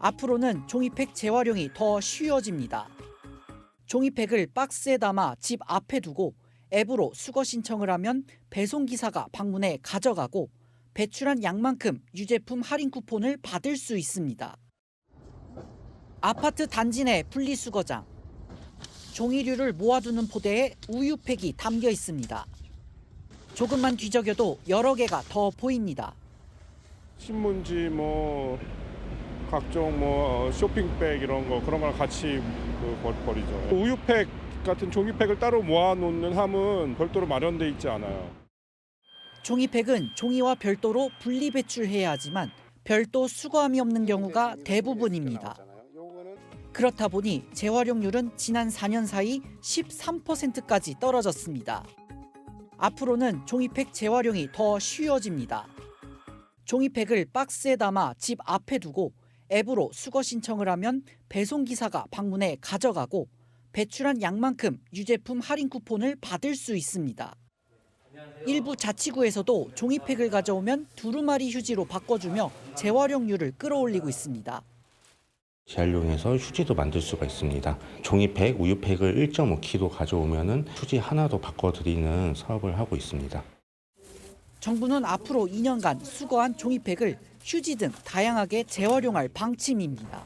앞으로는 종이팩 재활용이 더 쉬워집니다. 종이팩을 박스에 담아 집 앞에 두고 앱으로 수거 신청을 하면 배송 기사가 방문해 가져가고 배출한 양만큼 유제품 할인 쿠폰을 받을 수 있습니다. 아파트 단지 내 분리수거장. 종이류를 모아두는 포대에 우유팩이 담겨 있습니다. 조금만 뒤적여도 여러 개가 더 보입니다. 신문지 뭐 각종 뭐 쇼핑백 이런 거 그런 거랑 같이 그 버- 버리죠. 우유팩 같은 종이팩을 따로 모아놓는 함은 별도로 마련돼 있지 않아요. 종이팩은 종이와 별도로 분리 배출해야 하지만 별도 수거함이 없는 경우가 대부분입니다. 그렇다 보니 재활용률은 지난 4년 사이 13%까지 떨어졌습니다. 앞으로는 종이팩 재활용이 더 쉬워집니다. 종이팩을 박스에 담아 집 앞에 두고 앱으로 수거 신청을 하면 배송 기사가 방문해 가져가고 배출한 양만큼 유제품 할인 쿠폰을 받을 수 있습니다. 일부 자치구에서도 종이팩을 가져오면 두루마리 휴지로 바꿔주며 재활용률을 끌어올리고 있습니다. 재활용해서 휴지도 만들 수가 있습니다. 종이팩, 우유팩을 1.5kg 가져오면은 휴지 하나도 바꿔드리는 사업을 하고 있습니다. 정부는 앞으로 2년간 수거한 종이팩을 휴지 등 다양하게 재활용할 방침입니다.